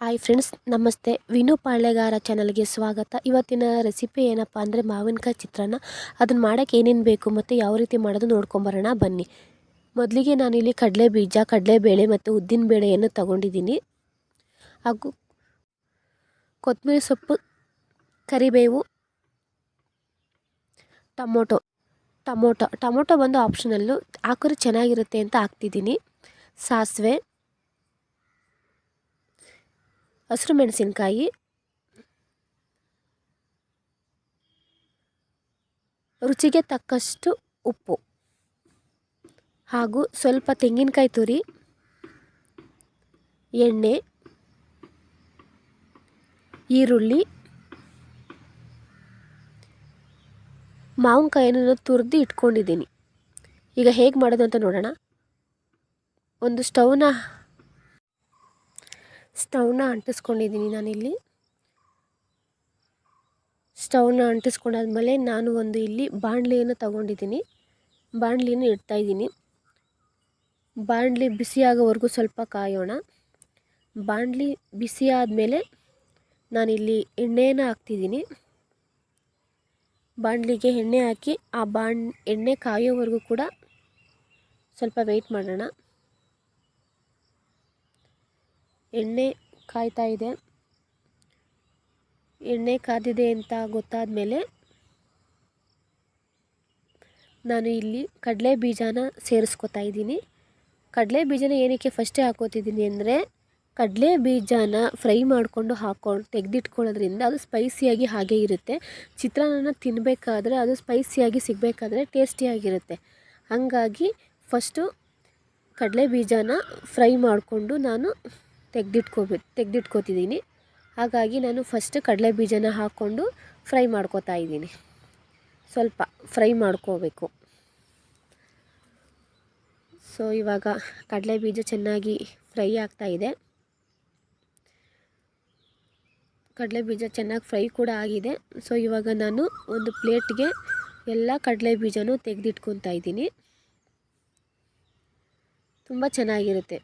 Hi friends ನಮಸ್ತೆ. ವಿನು ಪಾಳ್ಯಗಾರ ಚಾನಲ್ಗೆ ಸ್ವಾಗತ. ಇವತ್ತಿನ ರೆಸಿಪಿ ಏನಪ್ಪ ಅಂದರೆ ಮಾವಿನಕಾಯಿ ಚಿತ್ರಾನ್ನ. ಅದನ್ನು ಮಾಡೋಕ್ಕೆ ಏನೇನು ಬೇಕು ಮತ್ತು ಯಾವ ರೀತಿ ಮಾಡೋದು ನೋಡ್ಕೊಂಬರೋಣ, ಬನ್ನಿ. ಮೊದಲಿಗೆ ನಾನಿಲ್ಲಿ ಕಡಲೆ ಬೀಜ ಕಡಲೆಬೇಳೆ ಮತ್ತು ಉದ್ದಿನ ಬೇಳೆಯನ್ನು ತಗೊಂಡಿದ್ದೀನಿ. ಹಾಗೂ ಕೊತ್ತಂಬರಿ ಸೊಪ್ಪು, ಕರಿಬೇವು, ಟೊಮೊಟೊ ಟೊಮೊಟೊ. ಟೊಮೊಟೊ ಬಂದು ಆಪ್ಷನಲ್ಲು ಹಾಕಿದ್ರೆ ಚೆನ್ನಾಗಿರುತ್ತೆ ಅಂತ ಹಾಕ್ತಿದ್ದೀನಿ. ಸಾಸಿವೆ ಹಸಿರು ಮೆಣಸಿನಕಾಯಿ ರುಚಿಗೆ ತಕ್ಕಷ್ಟು ಉಪ್ಪು. ಹಾಗೂ ಸ್ವಲ್ಪ ತೆಂಗಿನಕಾಯಿ ತುರಿ. ಎಣ್ಣೆ. ಈರುಳ್ಳಿ. ಮಾವಿನಕಾಯನ್ನು ತುರಿದು ಇಟ್ಕೊಂಡಿದ್ದೀನಿ. ಈಗ ಹೇಗೆ ಮಾಡೋದು ಅಂತ ನೋಡೋಣ. ಒಂದು ಸ್ಟವ್ನ ಸ್ಟವ್ನ ಅಂಟಿಸ್ಕೊಂಡಿದ್ದೀನಿ ನಾನಿಲ್ಲಿ. ಸ್ಟವ್ನ ಅಂಟಿಸ್ಕೊಂಡಾದ್ಮೇಲೆ ನಾನು ಒಂದು ಇಲ್ಲಿ ಬಾಣಲಿಯನ್ನು ತಗೊಂಡಿದ್ದೀನಿ. ಬಾಣಲಿಯನ್ನು ಇಡ್ತಾಯಿದ್ದೀನಿ ಬಾಣಲಿ ಬಿಸಿಯಾಗೋವರೆಗೂ ಸ್ವಲ್ಪ ಕಾಯೋಣ. ಬಾಣಲಿ ಬಿಸಿ ಆದಮೇಲೆ ನಾನಿಲ್ಲಿ ಎಣ್ಣೆಯನ್ನು ಹಾಕ್ತಿದ್ದೀನಿ. ಬಾಣಲಿಗೆ ಎಣ್ಣೆ ಹಾಕಿ ಆ ಬಾಣ್, ಎಣ್ಣೆ ಕಾಯೋವರೆಗೂ ಕೂಡ ಸ್ವಲ್ಪ ವೆಯ್ಟ್ ಮಾಡೋಣ. ಎಣ್ಣೆ ಕಾಯ್ತಾ ಇದೆ. ಎಣ್ಣೆ ಕಾದಿದೆ ಅಂತ ಗೊತ್ತಾದ ಮೇಲೆ ನಾನು ಇಲ್ಲಿ ಕಡಲೆ ಬೀಜನ ಸೇರಿಸ್ಕೊತಾ ಇದ್ದೀನಿ. ಕಡಲೆ ಬೀಜನ ಏನಕ್ಕೆ ಫಸ್ಟೇ ಹಾಕೋತಿದ್ದೀನಿ ಅಂದರೆ ಕಡಲೆ ಬೀಜನ ಫ್ರೈ ಮಾಡಿಕೊಂಡು ಹಾಕೊಂಡು ತೆಗೆದಿಟ್ಕೊಳ್ಳೋದ್ರಿಂದ ಅದು ಸ್ಪೈಸಿಯಾಗಿ ಹಾಗೆ ಇರುತ್ತೆ. ಚಿತ್ರಾನ್ನ ತಿನ್ನಬೇಕಾದ್ರೆ ಅದು ಸ್ಪೈಸಿಯಾಗಿ ಸಿಗಬೇಕಾದ್ರೆ ಟೇಸ್ಟಿಯಾಗಿರುತ್ತೆ ಹಾಗಾಗಿ ಫಸ್ಟು ಕಡಲೆ ಬೀಜನ ಫ್ರೈ ಮಾಡಿಕೊಂಡು ನಾನು ತೆಗೆದಿಟ್ಕೋಬೇಕು ತೆಗೆದಿಟ್ಕೋತಿದ್ದೀನಿ. ಹಾಗಾಗಿ ನಾನು ಫಸ್ಟ್ ಕಡಲೆ ಬೀಜನ ಹಾಕ್ಕೊಂಡು ಫ್ರೈ ಮಾಡ್ಕೋತಾ ಇದ್ದೀನಿ. ಸ್ವಲ್ಪ ಫ್ರೈ ಮಾಡ್ಕೋಬೇಕು. ಸೊ ಇವಾಗ ಕಡಲೆ ಬೀಜ ಚೆನ್ನಾಗಿ ಫ್ರೈ ಆಗ್ತಾ ಇದೆ. ಕಡಲೆ ಬೀಜ ಚೆನ್ನಾಗಿ ಫ್ರೈ ಕೂಡ ಆಗಿದೆ. ಸೊ ಇವಾಗ ನಾನು ಒಂದು ಪ್ಲೇಟ್ಗೆ ಎಲ್ಲ ಕಡಲೆ ಬೀಜನೂ ತೆಗೆದಿಟ್ಕೊತಾ ಇದ್ದೀನಿ. ತುಂಬ ಚೆನ್ನಾಗಿರುತ್ತೆ.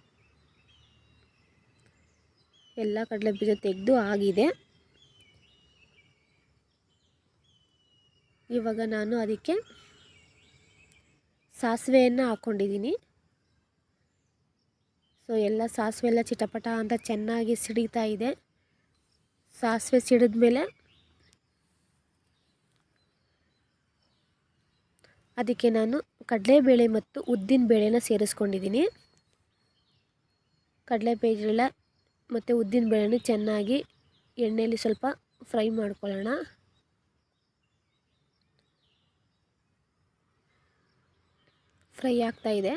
ಎಲ್ಲ ಕಡಲೆ ಬೀಜ ತೆಗೆದು ಆಗಿದೆ. ಇವಾಗ ನಾನು ಅದಕ್ಕೆ ಸಾಸಿವೆಯನ್ನು ಹಾಕ್ಕೊಂಡಿದ್ದೀನಿ ಸೊ, ಎಲ್ಲ ಸಾಸಿವೆ ಎಲ್ಲ ಚಿಟಪಟ ಅಂತ ಚೆನ್ನಾಗಿ ಸಿಡಿತಾ ಇದೆ. ಸಾಸಿವೆ ಸಿಡಿದ ಮೇಲೆ ಅದಕ್ಕೆ ನಾನು ಕಡಲೆಬೇಳೆ ಮತ್ತು ಉದ್ದಿನ ಬೇಳೆನ ಸೇರಿಸ್ಕೊಂಡಿದ್ದೀನಿ. ಕಡಲೆಬೇಳೆ ಮತ್ತು ಉದ್ದಿನ ಬೇಳೆನ ಚೆನ್ನಾಗಿ ಎಣ್ಣೆಯಲ್ಲಿ ಸ್ವಲ್ಪ ಫ್ರೈ ಮಾಡ್ಕೊಳ್ಳೋಣ. ಫ್ರೈ ಆಗ್ತಾಯಿದೆ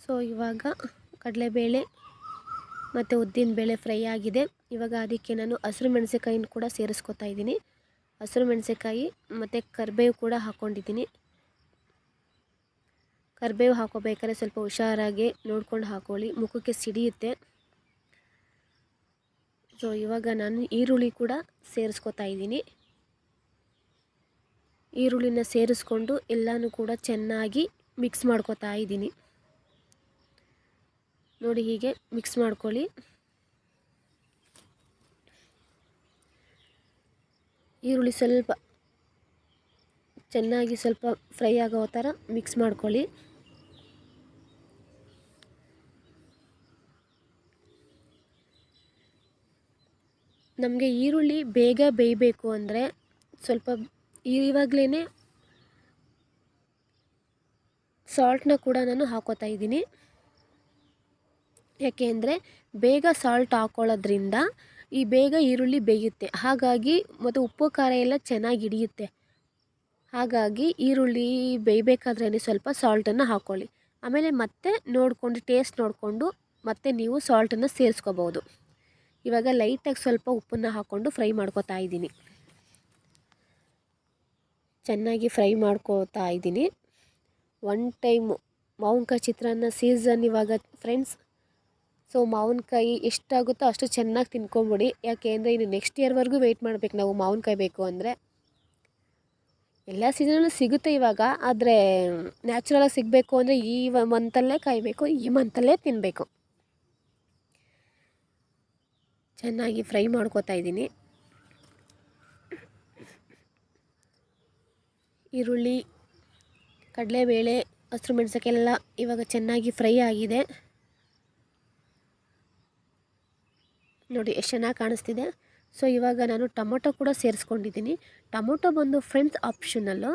ಸೊ, ಇವಾಗ ಕಡಲೆಬೇಳೆ ಮತ್ತು ಉದ್ದಿನ ಬೇಳೆ ಫ್ರೈ ಆಗಿದೆ. ಇವಾಗ ಅದಕ್ಕೆ ನಾನು ಹಸಿರು ಮೆಣಸಿನ್ಕಾಯಿನ ಕೂಡ ಸೇರಿಸ್ಕೊತಾ ಇದ್ದೀನಿ. ಹಸಿರು ಮೆಣಸಿನ್ಕಾಯಿ ಮತ್ತು ಕರಿಬೇವು ಕೂಡ ಹಾಕ್ಕೊಂಡಿದ್ದೀನಿ ಕರಿಬೇವು ಹಾಕೋಬೇಕಾದ್ರೆ ಸ್ವಲ್ಪ ಹುಷಾರಾಗಿ ನೋಡ್ಕೊಂಡು ಹಾಕೊಳ್ಳಿ. ಮುಖಕ್ಕೆ ಸಿಡಿಯುತ್ತೆ. ಸೊ ಇವಾಗ ನಾನು ಈರುಳ್ಳಿ ಕೂಡ ಸೇರಿಸ್ಕೊತಾ ಇದ್ದೀನಿ. ಈರುಳ್ಳಿನ ಸೇರಿಸ್ಕೊಂಡು ಎಲ್ಲನೂ ಕೂಡ ಚೆನ್ನಾಗಿ ಮಿಕ್ಸ್ ಮಾಡ್ಕೊತಾ ಇದ್ದೀನಿ. ನೋಡಿ ಹೀಗೆ ಮಿಕ್ಸ್ ಮಾಡ್ಕೊಳ್ಳಿ. ಈರುಳ್ಳಿ ಸ್ವಲ್ಪ ಚೆನ್ನಾಗಿ ಸ್ವಲ್ಪ ಫ್ರೈ ಆಗೋ ಥರ ಮಿಕ್ಸ್ ಮಾಡ್ಕೊಳ್ಳಿ. ನಮಗೆ ಈರುಳ್ಳಿ ಬೇಗ ಬೇಯಬೇಕು ಅಂದರೆ ಸ್ವಲ್ಪ ಇವಾಗಲೇ ಸಾಲ್ಟನ್ನ ಕೂಡ ನಾನು ಹಾಕೋತಾ ಇದ್ದೀನಿ. ಯಾಕೆ ಅಂದರೆ ಬೇಗ ಸಾಲ್ಟ್ ಹಾಕೊಳ್ಳೋದ್ರಿಂದ ಈ ಬೇಗ ಈರುಳ್ಳಿ ಬೇಯುತ್ತೆ. ಹಾಗಾಗಿ ಮತ್ತು ಉಪ್ಪು, ಖಾರ ಎಲ್ಲ ಚೆನ್ನಾಗಿ ಹಿಡಿಯುತ್ತೆ. ಹಾಗಾಗಿ ಈರುಳ್ಳಿ ಬೇಯಬೇಕಾದ್ರೇ ಸ್ವಲ್ಪ ಸಾಲ್ಟನ್ನು ಹಾಕ್ಕೊಳ್ಳಿ ಆಮೇಲೆ ಮತ್ತೆ ನೋಡಿಕೊಂಡು ಟೇಸ್ಟ್ ನೋಡಿಕೊಂಡು ಮತ್ತೆ ನೀವು ಸಾಲ್ಟನ್ನು ಸೇರಿಸ್ಕೋಬೋದು ಇವಾಗ ಲೈಟಾಗಿ ಸ್ವಲ್ಪ ಉಪ್ಪನ್ನು ಹಾಕ್ಕೊಂಡು ಫ್ರೈ ಮಾಡ್ಕೋತಾ ಇದ್ದೀನಿ. ಚೆನ್ನಾಗಿ ಫ್ರೈ ಮಾಡ್ಕೋತಾ ಇದ್ದೀನಿ. ಒನ್ ಟೈಮು ಮಾವಿನಕಾಯಿ ಚಿತ್ರಾನ್ನ ಸೀಸನ್ ಇವಾಗ ಫ್ರೆಂಡ್ಸ್ ಸೊ ಮಾವಿನಕಾಯಿ ಎಷ್ಟಾಗುತ್ತೋ ಅಷ್ಟು ಚೆನ್ನಾಗಿ ತಿನ್ಕೊಂಬಿಡಿ. ಯಾಕೆ ಅಂದರೆ ಇನ್ನು ನೆಕ್ಸ್ಟ್ ಇಯರ್ವರೆಗೂ ವೆಯ್ಟ್ ಮಾಡಬೇಕು ನಾವು ಮಾವಿನಕಾಯಿ ಬೇಕು ಅಂದರೆ. ಎಲ್ಲ ಸೀಸನಲ್ಲೂ ಸಿಗುತ್ತೆ ಇವಾಗ, ಆದರೆ ನ್ಯಾಚುರಲಾಗಿ ಸಿಗಬೇಕು ಅಂದರೆ ಈ ಮಂತಲ್ಲೇ ಕಾಯಬೇಕು, ಈ ಮಂತಲ್ಲೇ ತಿನ್ನಬೇಕು ಚೆನ್ನಾಗಿ ಫ್ರೈ ಮಾಡ್ಕೋತಾ ಇದ್ದೀನಿ. ಈರುಳ್ಳಿ, ಕಡಲೆಬೇಳೆ, ಹಸಿರು ಮೆಣಸಕ್ಕೆಲ್ಲ ಇವಾಗ ಚೆನ್ನಾಗಿ ಫ್ರೈ ಆಗಿದೆ. ನೋಡಿ, ಎಷ್ಟು ಚೆನ್ನಾಗಿ ಕಾಣಿಸ್ತಿದೆ. ಸೊ ಇವಾಗ ನಾನು ಟೊಮೊಟೊ ಕೂಡ ಸೇರಿಸ್ಕೊಂಡಿದ್ದೀನಿ. ಟೊಮೊಟೊ ಬಂದು ಫ್ರೆಂಡ್ಸ್ ಆಪ್ಷನಲ್ಲು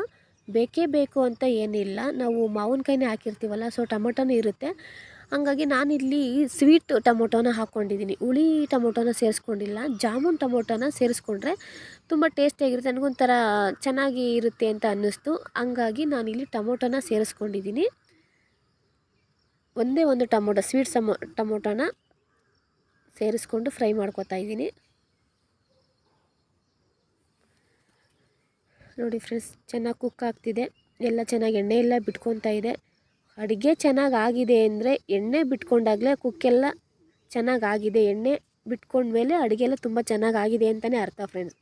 ಬೇಕೇ ಬೇಕು ಅಂತ ಏನಿಲ್ಲ. ನಾವು ಮಾವಿನಕಾಯಿನೇ ಹಾಕಿರ್ತೀವಲ್ಲ, ಸೊ ಟೊಮೊಟೊನೂ ಇರುತ್ತೆ. ಹಂಗಾಗಿ ನಾನಿಲ್ಲಿ ಸ್ವೀಟ್ ಟೊಮೊಟೊನ ಹಾಕ್ಕೊಂಡಿದ್ದೀನಿ ಹುಳಿ ಟೊಮೊಟೊನ ಸೇರಿಸ್ಕೊಂಡಿಲ್ಲ. ಜಾಮೂನ್ ಟೊಮೊಟೊನ ಸೇರಿಸ್ಕೊಂಡ್ರೆ ತುಂಬ ಟೇಸ್ಟಿಯಾಗಿರುತ್ತೆ ನನಗೊಂಥರ ಚೆನ್ನಾಗಿ ಇರುತ್ತೆ ಅಂತ ಅನ್ನಿಸ್ತು. ಹಂಗಾಗಿ ನಾನಿಲ್ಲಿ ಟೊಮೊಟೊನ ಸೇರಿಸ್ಕೊಂಡಿದ್ದೀನಿ. ಒಂದೇ ಒಂದು ಟೊಮೊಟೊ, ಸ್ವೀಟ್ ಸಮ ಟೊಮೊಟೊನ. ಸೇರಿಸ್ಕೊಂಡು ಫ್ರೈ ಮಾಡ್ಕೊತಾ ಇದ್ದೀನಿ. ನೋಡಿ ಫ್ರೆಂಡ್ಸ್, ಚೆನ್ನಾಗಿ ಕುಕ್ ಆಗ್ತಿದೆ. ಎಲ್ಲ ಚೆನ್ನಾಗಿ ಎಣ್ಣೆ ಎಲ್ಲ ಬಿಟ್ಕೊತಾ ಇದೆ. ಅಡುಗೆ ಚೆನ್ನಾಗಿ ಆಗಿದೆ ಅಂದರೆ ಎಣ್ಣೆ ಬಿಟ್ಕೊಂಡಾಗಲೇ ಕುಕ್ಕೆಲ್ಲ ಚೆನ್ನಾಗಿ ಆಗಿದೆ. ಎಣ್ಣೆ ಬಿಟ್ಕೊಂಡ್ಮೇಲೆ ಅಡುಗೆ ಎಲ್ಲ ತುಂಬ ಚೆನ್ನಾಗಿ ಆಗಿದೆ ಅಂತಲೇ ಅರ್ಥ ಫ್ರೆಂಡ್ಸ್.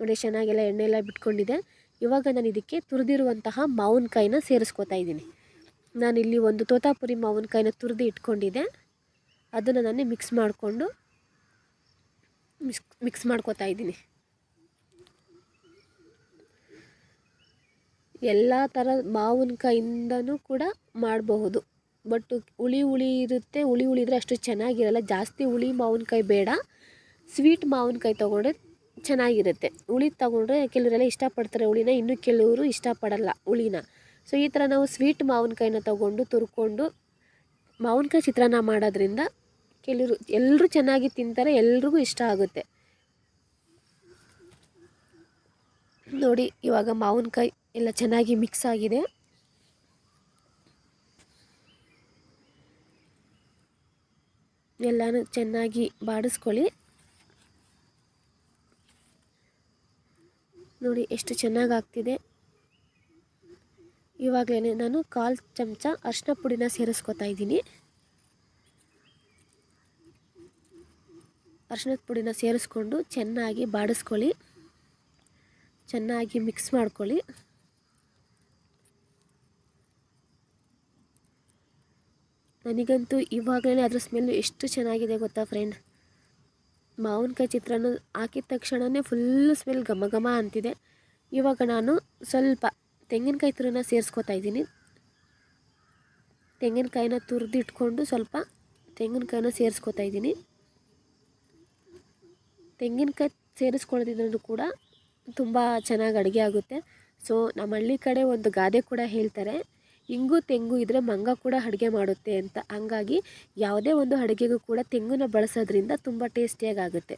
ನೋಡಿ ಚೆನ್ನಾಗೆಲ್ಲ ಎಣ್ಣೆ ಎಲ್ಲ ಬಿಟ್ಕೊಂಡಿದೆ. ಇವಾಗ ನಾನು ಇದಕ್ಕೆ ತುರಿದಿರುವಂತಹ ಮಾವಿನಕಾಯಿನ ಸೇರಿಸ್ಕೊತಾ ಇದ್ದೀನಿ. ನಾನಿಲ್ಲಿ ಒಂದು ತೋತಾಪುರಿ ಮಾವಿನಕಾಯಿನ ತುರಿದು ಇಟ್ಕೊಂಡಿದ್ದೆ. ಅದನ್ನು ನಾನು ಮಿಕ್ಸ್ ಮಾಡಿಕೊಂಡು ಮಿಕ್ಸ್ ಮಿಕ್ಸ್ ಮಾಡ್ಕೋತಾ ಇದ್ದೀನಿ. ಎಲ್ಲ ಥರ ಮಾವಿನಕಾಯಿಂದನೂ ಕೂಡ ಮಾಡಬಹುದು. ಬಟ್ ಹುಳಿ ಹುಳಿ ಇರುತ್ತೆ, ಹುಳಿ ಹುಳಿ ಇದ್ದರೆ ಅಷ್ಟು ಚೆನ್ನಾಗಿರಲ್ಲ. ಜಾಸ್ತಿ ಹುಳಿ ಮಾವಿನಕಾಯಿ ಬೇಡ. ಸ್ವೀಟ್ ಮಾವಿನಕಾಯಿ ತೊಗೊಂಡ್ರೆ ಚೆನ್ನಾಗಿರುತ್ತೆ. ಹುಳಿ ತೊಗೊಂಡ್ರೆ ಕೆಲವರೆಲ್ಲ ಇಷ್ಟಪಡ್ತಾರೆ ಹುಳಿನ, ಇನ್ನು ಕೆಲವರು ಇಷ್ಟಪಡಲ್ಲ ಹುಳಿನ. ಸೊ ಈ ಥರ ನಾವು ಸ್ವೀಟ್ ಮಾವಿನಕಾಯಿನ ತೊಗೊಂಡು, ತುರ್ಕೊಂಡು ಮಾವಿನಕಾಯಿ ಚಿತ್ರಾನ್ನ ಮಾಡೋದ್ರಿಂದ ಕೆಲವರು ಎಲ್ಲರೂ ಚೆನ್ನಾಗಿ ತಿಂತಾರೆ, ಎಲ್ರಿಗೂ ಇಷ್ಟ ಆಗುತ್ತೆ. ನೋಡಿ, ಇವಾಗ ಮಾವಿನಕಾಯಿ ಎಲ್ಲ ಚೆನ್ನಾಗಿ ಮಿಕ್ಸ್ ಆಗಿದೆ. ಎಲ್ಲನೂ ಚೆನ್ನಾಗಿ ಬಾಡಿಸ್ಕೊಳ್ಳಿ. ನೋಡಿ, ಎಷ್ಟು ಚೆನ್ನಾಗಿ ಆಗ್ತಿದೆ. ಇವಾಗಲೇ ನಾನು ಕಾಲು ಚಮಚ ಅರಿಶಿನ ಪುಡಿನ ಸೇರಿಸ್ಕೊತಾ ಇದ್ದೀನಿ. ಅರಿಶಿನದ ಪುಡಿನ ಸೇರಿಸ್ಕೊಂಡು ಚೆನ್ನಾಗಿ ಬಾಡಿಸ್ಕೊಳ್ಳಿ. ಚೆನ್ನಾಗಿ ಮಿಕ್ಸ್ ಮಾಡ್ಕೊಳ್ಳಿ. ನನಗಂತೂ ಇವಾಗಲೇ ಅದರ ಸ್ಮೆಲ್ಲು ಎಷ್ಟು ಚೆನ್ನಾಗಿದೆ ಗೊತ್ತಾ ಫ್ರೆಂಡ್ ಮಾವಿನಕಾಯಿ ಚಿತ್ರಾನ್ನ ಹಾಕಿದ ತಕ್ಷಣವೇ ಫುಲ್ಲು ಸ್ಮೆಲ್ ಘಮ ಘಮ ಅಂತಿದೆ. ಇವಾಗ ನಾನು ಸ್ವಲ್ಪ ತೆಂಗಿನಕಾಯಿ ತುರಿನ ಸೇರಿಸ್ಕೊತಾ ಇದ್ದೀನಿ. ತೆಂಗಿನಕಾಯಿನ ತುರಿದಿಟ್ಕೊಂಡು ಸ್ವಲ್ಪ ತೆಂಗಿನಕಾಯಿನ ಸೇರಿಸ್ಕೊತಾ ಇದ್ದೀನಿ. ತೆಂಗಿನಕಾಯಿ ಸೇರಿಸ್ಕೊಳ್ಳೋದ್ರಿಂದ ಕೂಡ ತುಂಬ ಚೆನ್ನಾಗಿ ಅಡುಗೆ ಆಗುತ್ತೆ. ಸೊ ನಮ್ಮ ಹಳ್ಳಿ ಕಡೆ ಒಂದು ಗಾದೆ ಕೂಡ ಹೇಳ್ತಾರೆ, ಇಂಗು ತೆಂಗು ಇದ್ದರೆ ಮಂಗ ಕೂಡ ಅಡುಗೆ ಮಾಡುತ್ತೆ ಅಂತ. ಹಂಗಾಗಿ ಯಾವುದೇ ಒಂದು ಅಡುಗೆಗೂ ಕೂಡ ತೆಂಗನ್ನ ಬಳಸೋದ್ರಿಂದ ತುಂಬ ಟೇಸ್ಟಿಯಾಗಿ ಆಗುತ್ತೆ.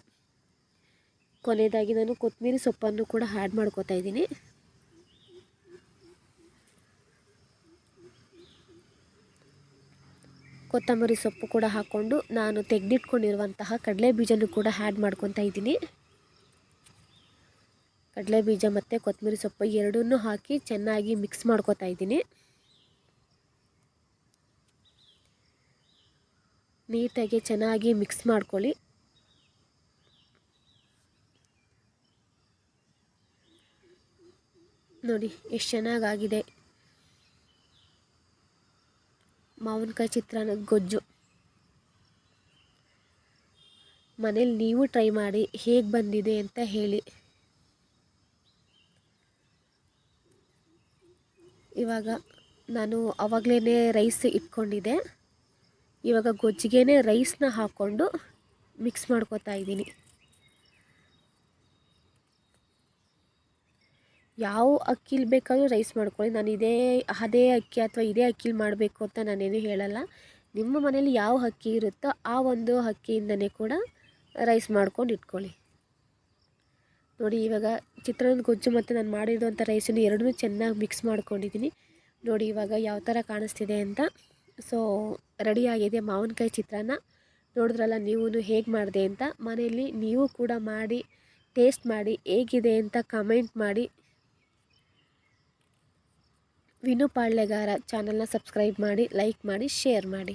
ಕೊನೆಯದಾಗಿ ನಾನು ಕೊತ್ತಂಬರಿ ಸೊಪ್ಪನ್ನು ಕೂಡ ಆ್ಯಡ್ ಮಾಡ್ಕೋತಾ ಇದ್ದೀನಿ. ಕೊತ್ತಂಬರಿ ಸೊಪ್ಪು ಕೂಡ ಹಾಕ್ಕೊಂಡು ನಾನು ತೆಗೆದಿಟ್ಕೊಂಡಿರುವಂತಹ ಕಡಲೆ ಬೀಜನೂ ಕೂಡ ಆ್ಯಡ್ ಮಾಡ್ಕೊತಾ ಇದ್ದೀನಿ. ಕಡಲೆ ಬೀಜ ಮತ್ತು ಕೊತ್ತಂಬರಿ ಸೊಪ್ಪು ಎರಡನ್ನೂ ಹಾಕಿ ಚೆನ್ನಾಗಿ ಮಿಕ್ಸ್ ಮಾಡ್ಕೊತಾ ಇದ್ದೀನಿ. ನೀಟಾಗಿ ಚೆನ್ನಾಗಿ ಮಿಕ್ಸ್ ಮಾಡ್ಕೊಳ್ಳಿ. ನೋಡಿ, ಎಷ್ಟು ಚೆನ್ನಾಗಾಗಿದೆ. ಮಾವಿನಕಾಯಿ ಚಿತ್ರಾನ್ನದ ಗೊಜ್ಜು. ಮನೇಲಿ ನೀವು ಟ್ರೈ ಮಾಡಿ ಹೇಗೆ ಬಂದಿದೆ ಅಂತ ಹೇಳಿ. ಇವಾಗ ನಾನು ಆವಾಗಲೇ ರೈಸ್ ಇಟ್ಕೊಂಡಿದ್ದೆ. ಇವಾಗ ಗೊಜ್ಜಿಗೆ ರೈಸ್ನ ಹಾಕ್ಕೊಂಡು ಮಿಕ್ಸ್ ಮಾಡ್ಕೋತಾ ಇದ್ದೀನಿ. ಯಾವ ಅಕ್ಕಿಲಿ ಬೇಕಾದರೂ ರೈಸ್ ಮಾಡ್ಕೊಳ್ಳಿ. ನಾನು ಇದೇ, ಅದೇ ಅಕ್ಕಿ ಅಥವಾ ಇದೇ ಅಕ್ಕಿಲಿ ಮಾಡಬೇಕು ಅಂತ ನಾನೇನು ಹೇಳಲ್ಲ. ನಿಮ್ಮ ಮನೇಲಿ ಯಾವ ಅಕ್ಕಿ ಇರುತ್ತೋ ಆ ಒಂದು ಅಕ್ಕಿಯಿಂದನೇ ಕೂಡ ರೈಸ್ ಮಾಡ್ಕೊಂಡು ಇಟ್ಕೊಳ್ಳಿ. ನೋಡಿ, ಇವಾಗ ಚಿತ್ರಾನ್ನದ ಗೊಜ್ಜು ಮತ್ತು ನಾನು ಮಾಡಿರೋಂಥ ರೈಸನ್ನು ಎರಡನ್ನೂ ಚೆನ್ನಾಗಿ ಮಿಕ್ಸ್ ಮಾಡ್ಕೊಂಡಿದ್ದೀನಿ. ನೋಡಿ, ಇವಾಗ ಯಾವ ಥರ ಕಾಣಿಸ್ತಿದೆ ಅಂತ. ಸೊ ರೆಡಿಯಾಗಿದೆ ಮಾವಿನಕಾಯಿ ಚಿತ್ರಾನ್ನ. ನೋಡಿದ್ರಲ್ಲ ನೀವು ಹೇಗೆ ಮಾಡಿದೆ ಅಂತ. ಮನೆಯಲ್ಲಿ ನೀವು ಕೂಡ ಮಾಡಿ ಟೇಸ್ಟ್ ಮಾಡಿ, ಹೇಗಿದೆ ಅಂತ ಕಮೆಂಟ್ ಮಾಡಿ. ವಿನು ಪಾಳ್ಯಗಾರ ಚಾನಲ್ನ ಸಬ್ಸ್ಕ್ರೈಬ್ ಮಾಡಿ ಲೈಕ್ ಮಾಡಿ ಶೇರ್ ಮಾಡಿ.